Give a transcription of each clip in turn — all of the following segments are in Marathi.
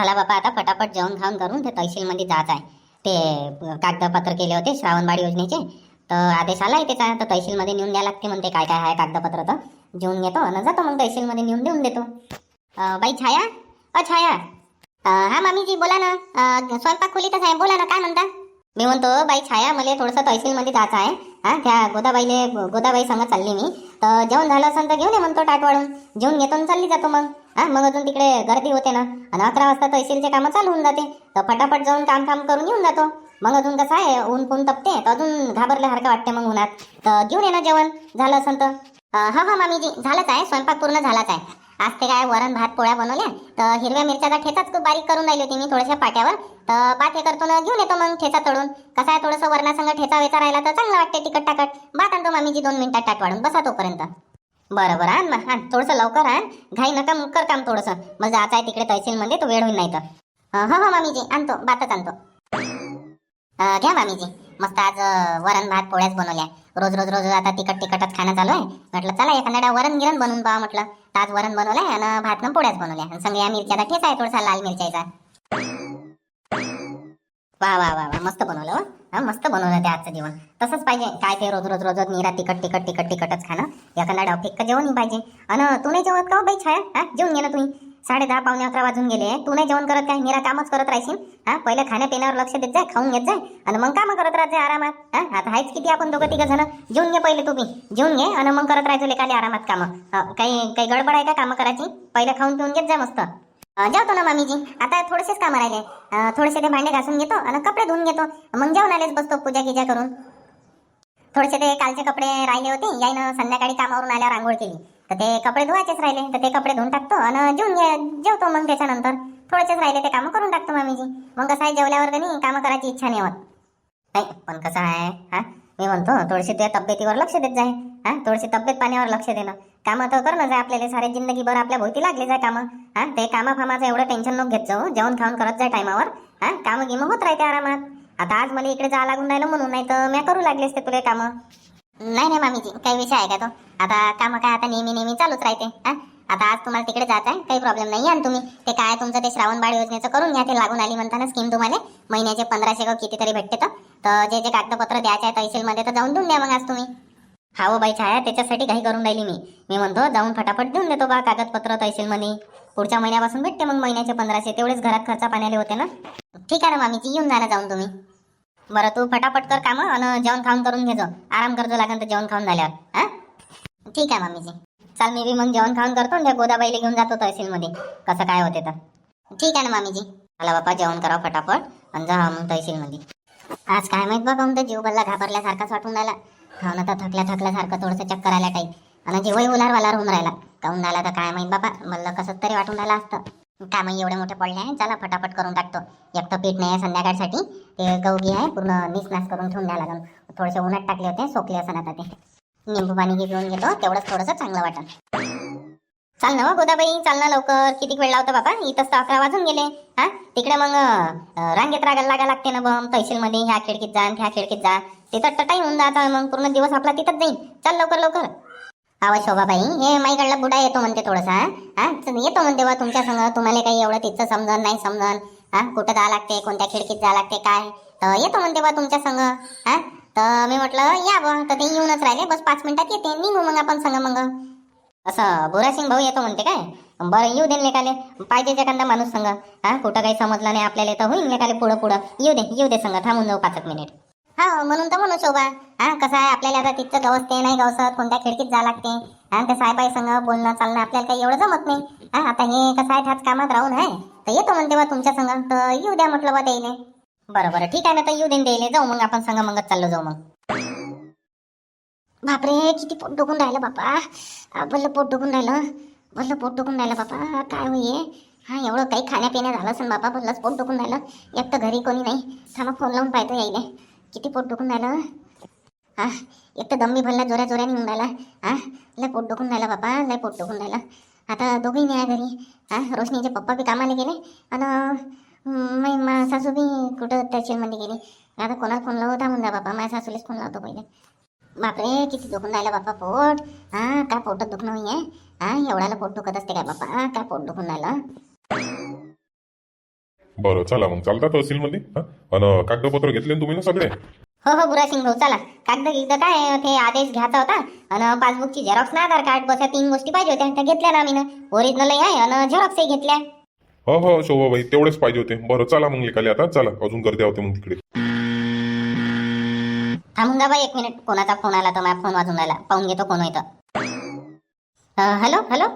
चला बापा आता फटाफट जेवण खाऊन करून ते तहसीलमध्ये जायचं आहे. ते कागदपत्र केले होते श्रावणबाडी योजनेचे. तर आदेश आला आहे त्याचा तर तहसीलमध्ये नेऊन द्यायला लागते म्हणते. काय काय आहे कागदपत्र तर? घेऊन घेतो. आणि जातो मग तहसीलमध्ये नेऊन देऊन देतो. बाई छाया? अ छाया? हा मामीजी बोला ना. स्वयंपाक खोलीतच आहे. बोला ना काय म्हणता? मी म्हणतो बाई छाया मला थोडंसं तहसीलमध्ये जायचं आहे. हा त्या गोदाबाईले गोदाबाई संग चालली मी. तर जेवण झालं असेल तर घेऊन ये म्हणतो टाट वाढून जेवून घेतो चालली जातो मग. हा मग अजून तिकडे गर्दी होते ना. आणि अकरा वाजता तहसीलचे कामं चालू होऊन जाते. तर फटाफट जाऊन काम काम करून येऊन जातो. मग अजून कसं आहे ऊन पून तपते. तर अजून घाबरल्यासारखं वाटते मग उन्हात. तर घेऊन ये ना जेवण. झालं असेल तर. हा हा मामीजी. झालंच आहे. स्वयंपाक पूर्ण झालाच आहे. आज ते काय वरण भात पोळ्या बनवल्या. तर हिरव्या मिरच्याचा ठेचाच खूप बारीक करून राहिली होती मी थोड्याशा पाट्यावर. तर पात हे करतो ना घेऊन येतो मग ठेचा तळून. कसा आहे थोडंसं वरणासंग ठेचा वेचा राहिला तर चांगलं वाटते तिकट टाकट भात आणतो मामीजी दोन मिनिटात टाट वाढून बसा तोपर्यंत. बरं बरं आण मग आण थोडंसं लवकर आण. घाई नका मग कर काम थोडंसं. मग जायचं आहे तिकडे तहसीलमध्ये तो वेळ होईल नाही तर. हो हो मामीजी आणतो भातच आणतो. घ्या मामीजी. मस्त आज वरण भात पोळ्याच बनवल्या. रोज रोज रोज आता तिखट तिखटच खाणं चालू आहे. म्हटलं चला एखाद्या वरण गिरण बनवून पहा म्हटलं. तर आज वरण बनवलंय आणि भात न पोळ्याच बनवल्या. आणि संग या मिरच्याचा ठेचा आहे थोडासा लाल मिरच्याचा. वा वा वा वा मस्त बनवलं हो. हा मस्त बनवलं ते आजचं जेवण. तसंच पाहिजे. काय ते रोज रोज रोज निरा तिखट तिखट तिखट तिखटच खाणं. एखादा डाव फिक्क जेवण पाहिजे. अन तू नाही जेवत का हो बाई छाया? हा जेवून घे ना तुम्ही. साडे दहा पावणे अकरा वाजून गेले. तू नाही जेवण करत काय? निरा कामच करत राहशील. हा पहिले खाण्यापिण्यावर लक्ष देत जाय खाऊन घेत जाय. आणि मग कामं करत राहत जाय आरामात. हा आता आहेच किती आपण दोघं तिघं जण. जेवून घे पहिले तुम्ही जेवून घे आणि मग करत राहायचं लेखाले आरामात कामं. काही काही गडबड आहे का कामं करायची? पहिले खाऊन पिऊन घेत जाय मस्त. जेवतो ना मामीजी. आता थोडेसेच काम राहिले. थोडेसे ते भांडे घासून घेतो आणि कपडे धुवून घेतो. मग जेवण आलेच बसतो पूजा गिजा करून. थोडेसे ते कालचे कपडे राहिले होते. याईनं संध्याकाळी कामावरून आल्यावर आंघोळ केली. तर ते कपडे धुवायचेच राहिले. तर ते कपडे धुवून टाकतो आणि जेवून घे जेवतो मग त्याच्यानंतर. थोडेसेच राहिले ते कामं करून टाकतो मामीजी. मग कसं आहे जेवल्यावर कधी कामं करायची इच्छा नाही होत. नाही पण कसं आहे हा? मी म्हणतो थोडीशी त्या तब्येतीवर लक्ष देत जाय. हा? थोडीशी तब्येत पाण्यावर लक्ष देणं. कामं तर करणं जाय आपल्याला सारे जिंदगीभर आपल्या भोवती लागले जाय कामं. हा ते कामा फामाचं एवढं टेन्शन नको घेत जाऊ जेवण खाऊन करत जाय टायमावर हा कामं गिमं होत राहते आरामात. आता आज मला इकडे जावं लागून राहिलं म्हणून नाही तर मी करू लागले असते तुला कामं. नाही नाही मामीजी काही विषय आहे का तो? आता कामं काय आता नेहमी नेहमी चालूच राहते हा? आता आज तुम्हाला तिकडे जात आहे काही प्रॉब्लेम नाही आणि तुम्ही. ते काय तुमचं ते श्रावण बाळ योजनेचं करून घ्या ते लागून आली म्हणताना स्कीम तुम्हाला. महिन्याचे पंधराशे का कितीतरी भेटते तर. तर जे जे कागदपत्र द्यायचे आहे तहसीलमध्ये तर जाऊन देऊन द्या मग आज तुम्ही. हा हो बाई छाया त्याच्यासाठी काही करून राहिली मी. मी म्हणतो जाऊन फटाफट देऊन देतो बा कागदपत्र तहसीलमध्ये पुढच्या महिन्यापासून भेटते मग महिन्याचे पंधराशे. तेवढेच घरात खर्चा पाण्याले होते ना? ठीक आहे ना मामीची येऊन जा ना जाऊन तुम्ही. बरं तू फटाफट कर कामं आणि जेवण खाऊन करून घेजो. आराम करतो लागेल तर जेवण खाऊन झाल्यावर हा? ठीक आहे मामीजी. चाल मी बी मग जेवण खाऊन करतो आणि त्या गोदाबाईला घेऊन जातो तहसीलमध्ये कसं काय होते तर. ठीक आहे ना मामीजी. मला बापा जेवण करा फटाफट आणि जा मग तहसीलमध्ये आज काय माहीत बघा तर जीव बल्ला घाबरल्यासारखाच वाटून राहिला. हा ना तर थकल्या थकल्यासारखं थोडंसं चक्कर आल्या काही. आणि जीवही उलार वालार होऊन राहिला. काऊन झाला तर काय माहीत बाबा म्हणलं कसं तरी वाटून राहिलं असतं. काम एवढे मोठे पडले आहे चला फटाफट करून टाकतो. एक तर पीठ नाही आहे संध्याकाळसाठी ते गवगी आहे पूर्ण निसनास करून ठेवून द्या लागून. थोडेसे उन्हात टाकले होते सोकले असं आता ते. निंबू पाणी घेऊन पिऊन घेतो तेवढंच थोडंसं चांगलं वाटत चाल ना हो, गोदाबाई चाल ना लवकर. किती वेळ लावतो बाबा इथंच तर अकरा वाजून गेले. हा? तिकडे मग रांगेत रागायला लागा लागते ना बम तहसीलमध्ये ह्या खिडकीत जा ह्या खिडकीत जा. तिथं तर टाईम होऊन जाता मग पूर्ण दिवस आपला तिथंच जाईल चल लवकर लवकर. आवाज शोभाबाई हे माईकडला बुडा येतो म्हणते थोडासा हा? येतो म्हणते बा तुमच्या संग. तुम्हाला काही एवढं तिथं समजन नाही समजन हा? कुठं जा लागते कोणत्या खिडकीत जा लागते काय? तर येतो म्हणते बा तुमच्या संग हा? तर मी म्हटलं या बा. तर ते येऊनच राहिले. बस पाच मिनिटात येते. निघू मग आपण संग मग. असं बोरासिंग भाऊ येतो म्हणते काय? बरं येऊ दे लेखाले पाहिजे एखादा माणूस संग. हा कुठं काही समजलं नाही आपल्याला तर होईल लेखाले पुढं पुढं. येऊ दे येऊ दे संग थांबून जाऊ पाच मिनिट. हा म्हणून तर म्हणू शोभा. हा कसं आहे आपल्याला आता तिथं गवसते नाही गवसत कोणत्या खिडकीत जा लागते. हा त्या साहेबाई संग बोलणं चालणं आपल्याला काही एवढं जमत नाही. हा आता हे कसं आहे ठाच कामात राहून आहे. तर येतो म्हणते बा तुमच्या संग. तर येऊ द्या म्हटलं बा त्याईले बरं बरं ठीक आहे ना तर येऊ देईन द्यायले जाऊ मग आपण संग मगच चाललो जाऊ मग. बापरे किती पोट दुखून राहिलं बापा. आपलं पोट दुखून राहिलं. म्हटलं पोट दुखून राहिलं बापा. काय होईये हा? एवढं काही खाण्यापिण्या झालं असेल बापा. भलंच पोट दुखून राहिलं. एक तर घरी कोणी नाही. थांबा फोन लावून पाहतो यायले. किती पोट दुखून राहिलं? हा एक तर दम्मी भरला जोऱ्या जोऱ्याने येऊन राहिला. हा लय पोट दुखून राहिला बापा. लय पोट दुखून राहिलं. आता दोघंही नाही आहे घरी. हा रोशनीचे पप्पा बी कामाला गेले. आणि मा सासू बी कुठं तहसीलमध्ये गेली. आता कोणाला फोन लावता म्हणता बापा. माझ्या सासूलाच फोन लावतो पहिले. बापरे किती दुखून राहिला बापा. पोट. हा काय पोटात दुखणं आहे? हा एवढ्याला पोट दुखत असते काय बापा काय पोट दुखून राहिलं बरं चला मग. चालता तहसीलमध्ये? हा? आणि कागदपत्र घेतले ना तुम्ही ना सगळे? हो हो बुरासिंग भाऊ चला. कागद गिगद काय ते आदेश घ्यायचा होता. आणि पासबुकची झेरॉक्स ना आधार कार्ड बस या तीन गोष्टी पाहिजे होत्या. त्या घेतल्या ना आम्ही ओरिजिनल आहे आणि झेरॉक्सही घेतल्या. हो हो शोभाबाई तेवढेच पाहिजे होते. बरं चला मग निकाले आता. चला अजून गर्दी होते मग तिकडे. थांबून जा बाई एक मिनिट कोणाचा फोन आला तर माझा फोन वाजून राहिला. पाहून घेतो कोण येतं हॅलो हॅलो?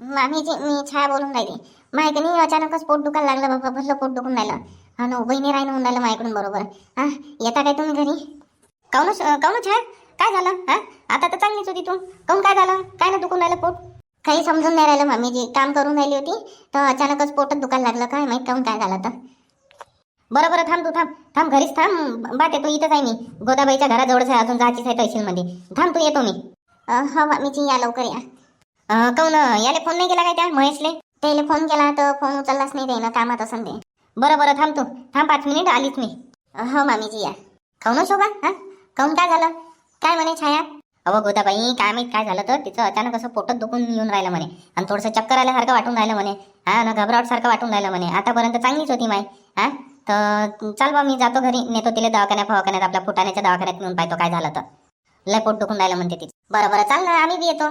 मामीजी मी छाया बोलून राहिली. माहिती नाही अचानकच पोट दुखायला लागलं बाबा भरलं पोट दुखून राहिलं. हा ना बहिणी राहिलं होऊन राहिलं माझ्याकडून बरोबर. हा येता काय तुम्ही घरी? काऊन काऊन छाया? काय झालं? हा आता तर चांगलीच होती तू. काऊन काय झालं? काय ना दुखून राहिलं पोट? काही समजून नाही राहिलं मामीजी काम करून राहिली होती तर अचानकच पोटच दुखायला लागलं. काय माहीत काऊन काय झालं तर. बरं बरं थांब तू थांब. थांब घरीच थांब. बाटे तू इथंच आहे मी. गोदाबाईच्या घराजवळच आहे अजून जायचीच आहे तहसीलमध्ये. थांब तू येतो मी. हो मामीची या लवकर या. काऊन याले फोन नाही केला काय त्या महेशले? त्याला फोन केला तर फोन उचललाच नाही त्यानं कामात असं ते. बरं बरं थांब तू. थांब पाच मिनिट आलीच मी. हो मामीजी या. खाऊ हो, शोभा? हा? काऊन काय झालं? काय म्हणे छाया? अहो गोदाबाई काय माहीत काय झालं तर तिचं अचानक असं पोटत दुखून येऊन राहिलं म्हणे. आणि थोडंसं चक्कर आल्यासारखं वाटून राहिलं म्हणे. हा ना घबराट सारखं वाटून राहिलं म्हणे. आतापर्यंत चांगलीच होती माय. हा? तर चाल बा मी जातो घरी. नेतो तिला दवाखान्यात फवाखान्यात आपल्या फुटाण्याच्या दवाखान्यात नेऊन पाहतो काय झालं तर. लय पोट दुखून राहिलं म्हणते तिचं. बरं बरं चाल ना आम्ही बी येतो.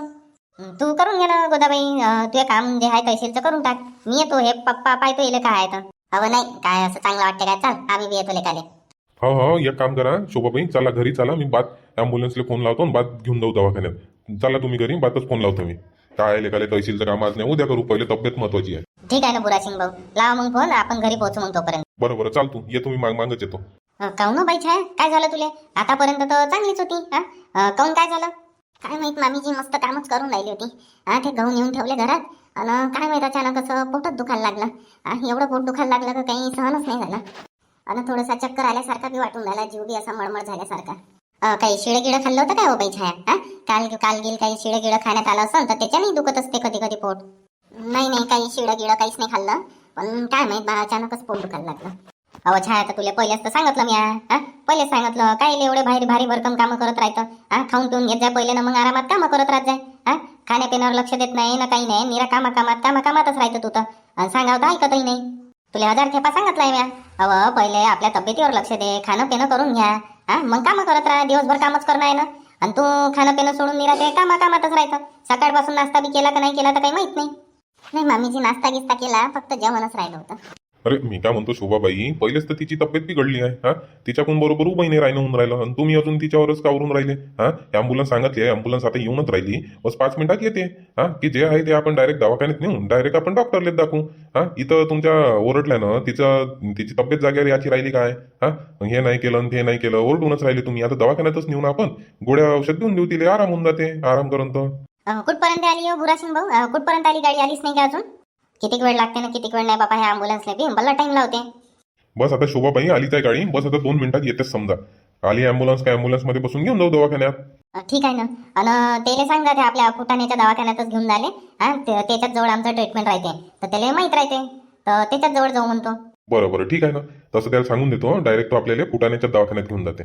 तू करून घे ना गोदाबाई. तुझे काम जे आहे तहसीलचं करून टाक. मी येतो हे पप्पा पाहतो येले काय आहे तर. हवं नाही काय असं चांगलं वाटतं काय? चाल आम्ही बी येतो लेकाले. हो हो एक काम करा शोभाबाई चला घरी चला. मी बात ॲम्ब्युलन्सला फोन लावतो आणि बात घेऊन जाऊ दवाखान्यात. चला तुम्ही घरी बातच फोन लावतो मी. काय लेखाले तहसीलचं काम आज नाही. उद्या करू पहिले तब्येत महत्वाची आहे. ठीक आहे ना बुरासिंग भाऊ. लावा मग फोन आपण घरी पोहोचू मग तोपर्यंत. बरं बरं चाल तू येतो मी माग मागच येतो. अं, काहून हो बाई छाया? काय झालं तुले? आतापर्यंत तर चांगलीच होती हा? काहून काय झालं? काय माहीत मामीजी मस्त कामच करून राहिली होती. हा ते गहू नेऊन ठेवले घरात. आणि काय माहीत अचानक असं पोटच दुखायला लागलं. एवढं पोट दुखायला लागलं का काही सहनच नाही झालं. आणि थोडासा चक्कर आल्यासारखा बी वाटून राहिला जीव बी असा मळमळ झाल्यासारखा. अं, काही शिळे गिळं खाल्लं होतं काय हो बाई छाया? हा काल काल गेल काही शिळे गिळं खाण्यात आलं असेल तर त्याच्याने दुखत असते कधी कधी पोट. नाही नाही काही शिळं गिळं काहीच नाही खाल्लं. पण काय माहीत बा अचानकच पोट दुखायला लागलं. अहो छाया तर तुला पहिलेच तर सांगितलं मी हा? पहिलेच सांगितलं काय एवढे भारी भारी भरकम कामं करत राहतं? हा? खाऊन पिऊन घेत जाय पहिले ना मग आरामात कामं करत राहत जाय हा? खाण्यापिण्यावर लक्ष देत नाही ना काही नाही निरा कामा कामात कामा कामातच राहतं तू तर. आणि सांगावं तर ऐकतही नाही. तुला हजार खेपा सांगितलंय म्या. अव पहिले आपल्या तब्येतीवर लक्ष दे खाणं पिणं करून घ्या. हा? मग कामं करत राहा दिवसभर कामच करणं आहे ना? आणि तू खाणं पिणं सोडून निरा ते कामा कामातच राहतं. सकाळपासून नाश्ता बी केला का नाही केला तर काही माहीत नाही. नाही मामीजी नाश्ता गिस्ता केला फक्त जेवणच राहिलं होतं. अरे मी काय म्हणतो शोभाबाई पहिलेच तर तिची तब्येत बिघडली आहे हा? तिच्याकडून बरोबर उभं नाही राहिलं होऊन राहिलं. आणि तुम्ही अजून तिच्यावरच कावरून राहिले हा? ॲम्ब्युलन्स सांगितली ॲम्ब्युलन्स आता येऊनच राहिली. बस पाच मिनिटात येते हा? की जे आहे ते आपण डायरेक्ट दवाखान्यात नेऊन डायरेक्ट आपण डॉक्टरला दाखवू हा? इथं तुमच्या ओरडल्यानं तिचं तिची तब्येत जागेवर याची राहिली काय हा? हे नाही केलं आणि ते नाही केलं ओरडूनच राहिले तुम्ही. आता दवाखान्यातच नेऊन आपण गोळ्या औषध देऊन देऊ तिला. आराम होऊन जाते आराम करून तर कुठपर्यंत आली हो भाऊ कुठपर्यंत आली? गाडी आलीच नाही का अजून? किती वेळ लागते ना किती वेळ नाही बाबा ह्या अँब्युलन्सला बी? भला टाइम लावते. बस आता शोभाबाई आली त्या गाडी. बस आता दोन मिनिटात येतेच समजा. आली ॲम्ब्युलन्स काय ॲम्ब्युलन्समध्ये बसून घेऊन जाऊ दवाखान्यात? ठीक आहे ना. आणि त्याला सांगा ते आपल्या फुटाण्याच्या दवाखान्यातच घेऊन झाले हा ते- त्याच्याच जवळ आमचं ट्रीटमेंट राहते. तर त्याला माहीत राहते. तर त्याच्याच जवळ जाऊ म्हणतो. बरं बरं. ठीक आहे ना. तसं त्याला सांगून देतो डायरेक्ट तो आपल्याला फुटाण्याच्या दवाखान्यात घेऊन जाते.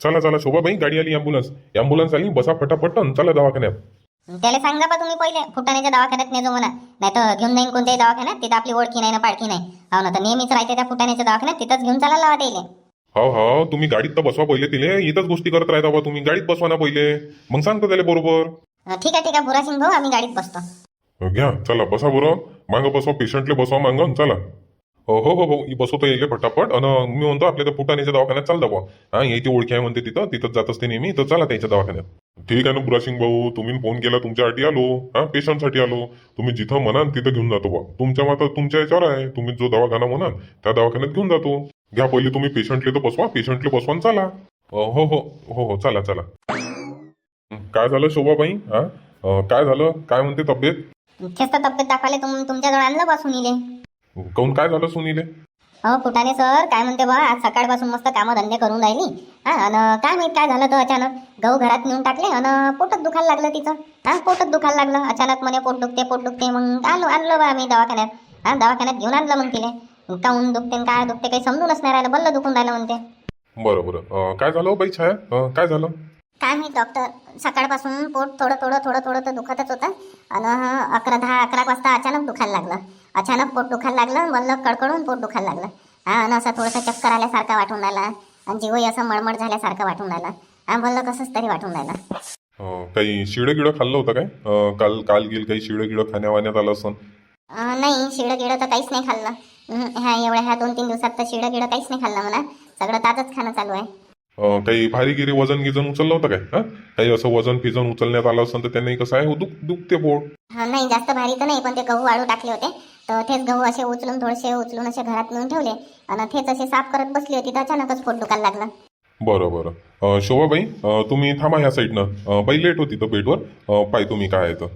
चला चला. शोभाबाई गाडी आली ॲम्ब्युलन्स ॲम्ब्युलन्स आली. बसा फटाफट चला दवाखान्यात. त्याला सांगा बा तुम्ही पहिले फुटाण्याच्या दवाखान्यात नेजो म्हणा. नाही तर घेऊन जाईन कोणत्याही दवाखान्यात तिथं आपली ओळखी नाही ना पाडकी नाही. हो ना तर नेहमीच राहते त्या फुटाण्याच्या दवाखान्यात तिथंच घेऊन चालायला लावा त्याला. हो हो तुम्ही गाडीत तर बसवा पहिले तिले इथंच गोष्टी करत राहता बा तुम्ही गाडीत बसवा ना पहिले. मग सांगतो त्याला बरोबर. अं, ठीक आहे ठीक आहे बुरासिंग भाऊ आम्ही गाडीत बसतो. घ्या चला बसा बरं. मागं बसवा पेशंटले बसवा मागं चला. हो हो हो हो. बसवतो येईल फटाफट. आणि मी म्हणतो आपल्या त्या पुटाण्याच्या दवाखान्यात चाल बुवा हा याची ओळखी आहे म्हणते तिथं. तिथंच जात असते नेहमी. तर चला त्याच्या दवाखान्यात. ठीक आहे ना बुरासिंग भाऊ. तुम्ही फोन केला तुमच्यासाठी आलो. हा पेशंटसाठी आलो. तुम्ही जिथं म्हणाल तिथं घेऊन जातो बा तुमच्या मात्र तुमच्या याच्यावर आहे. तुम्ही जो दवाखाना म्हणाल त्या दवाखान्यात घेऊन जातो. घ्या पहिले तुम्ही पेशंटले तर बसवा. पेशंटले बसवा चला. हो हो. हो हो. चला चला. काय झालं शोभाबाई? हा? काय झालं? काय म्हणते तब्येत? तेच तर तब्येत दाखवायला तुम तुमच्याजवळ आणलं बा काऊन? काय झालं सुनीले? हो फुटाणे सर काय म्हणते बा आज सकाळपासून मस्त कामं धंदे करून राहिली. हा आणि काय माहीत काय झालं तर अचानक? गहू घरात नेऊन टाकले आणि पोटच दुखायला लागलं तिचं. हा पोटच दुखायला लागलं. अचानक म्हणे पोट दुखते पोट दुखते मग आलो आणलं बा आम्ही दवाखान्यात. हा दवाखान्यात घेऊन आणलं मग तिले. काऊन दुखते काय दुखते काही समजूनच नाही राहिलं. बल्ल दुखून राहिलं म्हणते. बरं बरं. अ, काय झालं हो बाई छाया? काय झालं? काय माहीत डॉक्टर सकाळपासून पोट थोडं थोडं थोडं थोडं तर दुखतच होतं. आणि अकरा दहा अकरा वाजता अचानक दुखायला लागलं. अचानक पोट दुखायला लागलं मला कडकडून पोट दुखायला लागलं. हा आणि असं थोडंसं चक्कर आल्यासारखं वाटून राहिला. आणि जीवही असं मळमळ झाल्यासारखं वाटून राहिला. हा बोललं कसंच तरी वाटून राहिलं. काही शिडं गिडं खाल्लं होतं काय? काल काल गेल काही शिडं गिडं खाण्यावाण्यात आलं असं नाही शिडं गिडं तर काहीच नाही खाल्लं. हं, ह्या एवढ्या ह्या दोन तीन दिवसात तर शिडं गिडं काहीच नाही खाल्लं मला सगळं ताजंच खाणं चालू आहे. काही भारी गिरी वजन गिजन उचललं होतं काय? हा? काही असं वजन फिजन उचलण्यात आलं असं तर त्यांनी कसं आहे दुख दुखते पोट हा नाही जास्त भारी तर नाही पण ते गहू वाळू टाकले होते. तर तेच गहू असे उचलून थोडेसे उचलून असे घरात नेऊन ठेवले. आणि तेच असे साफ करत बसली होती तर अचानकच पोट दुखायला लागलं. बरं बरं. शोभाबाई तुम्ही थांबा ह्या साईडनं बाई लेट होती तर बेडवर पाय तुम्ही काय आहे तर.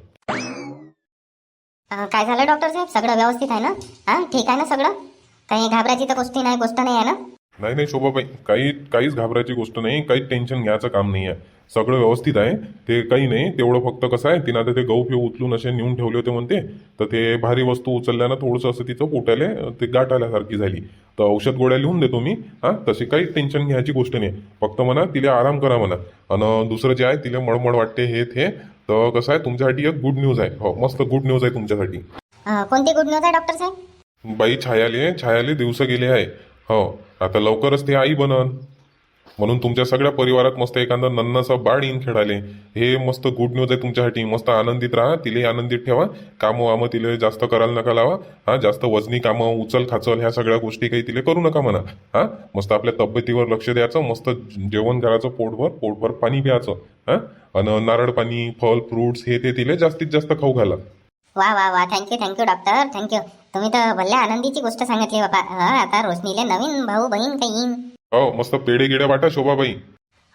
काय झालं डॉक्टर साहेब? सगळं व्यवस्थित आहे ना? हा? ठीक आहे ना सगळं? काही घाबरायची तर गोष्टी नाही गोष्ट नाही आहे ना? नाही नाही शोभाबाई काही काहीच घाबरायची गोष्ट नाही काहीच टेन्शन घ्यायचं काम नाही आहे. सगळं व्यवस्थित आहे. ते काही नाही तेवढं फक्त कसं आहे तिनं आता ते गहू फिऊ उचलून असे नेऊन ठेवले होते म्हणते तर ते भारी वस्तू उचलल्यानं थोडंसं असं तिचं पोटाले ते गाठ आल्यासारखी झाली. तर औषध गोळ्या लिहून देतो मी हां तशी काही टेन्शन घ्यायची गोष्ट नाही. फक्त म्हणा तिला आराम करा म्हणा. आणि दुसरं जे आहे तिला मळमळ वाटते हे ते. तर कसं आहे तुमच्यासाठी एक गुड न्यूज आहे. हो मस्त गुड न्यूज आहे तुमच्यासाठी. कोणती गुड न्यूज आहे डॉक्टर साहेब? बाई छायाले छायाले दिवस गेले आहे. हो आता लवकरच ते आई बनन. म्हणून तुमच्या सगळ्या परिवारात मस्त एखादा नन्नाचं बाळ येईन खेळाले हे मस्त गुड न्यूज आहे तुमच्यासाठी. मस्त आनंदित राहा तिलाही आनंदित ठेवा. कामं वामं तिला जास्त करायला नका लावा. हा जास्त वजनी कामं उचल खाचल ह्या सगळ्या गोष्टी काही तिला करू नका म्हणा. हा मस्त आपल्या तब्येतीवर लक्ष द्यायचं. मस्त जेवण करायचं पोटभर पोटभर पाणी प्यायचं. हा आणि नारळ पाणी फल फ्रुट्स हे ते तिले जास्तीत जास्त खाऊ घाला. वा वा वा. थँक्यू थँक्यू डॉक्टर थँक्यू तुम्ही तर भल्या आनंदीची गोष्ट सांगितली बाबा हा आता रोशनीले नवीन भाऊ बहीण काही येईन. हो मस्त पेढे गिड्या वाटा शोभाबाई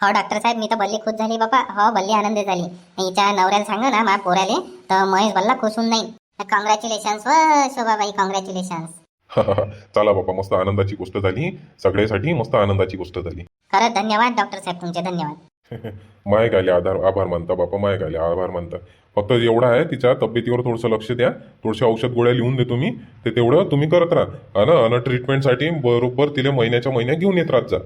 हो डॉक्टर साहेब मी तर बल्ली खुश झाली बाबा हो बल्ली आनंदी झाली. हिच्या नवऱ्याला सांगा ना मा पोऱ्याले तर महेश बल्ला खुश होऊन जाईल कॉंग्रॅच्युलेशन्स व शोभाबाई कॉंग्रॅच्युलेशन्स चला बाबा मस्त आनंदाची गोष्ट झाली. सगळ्यासाठी मस्त आनंदाची गोष्ट झाली. खरंच धन्यवाद डॉक्टर साहेब तुमचे धन्यवाद. माय गायले आधार आभार मानता बापा माय गायले आभार मानता. फक्त एवढं आहे तिच्या तब्येतीवर थोडंसं लक्ष द्या. थोडशा औषध गोळ्या लिहून देतो मी ते तेवढं तुम्ही करत राहा. आणि आणि ट्रीटमेंटसाठी बरोबर तिला महिन्याच्या महिन्या घेऊन येत राहत जा.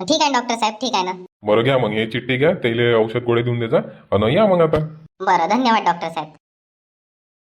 ठीक आहे डॉक्टर साहेब. ठीक आहे ना. बरं घ्या मग. हे चिठ्ठी घ्या. त्याला औषध गोळ्या देऊन द्या आणि या मग आता. बरं धन्यवाद डॉक्टर साहेब.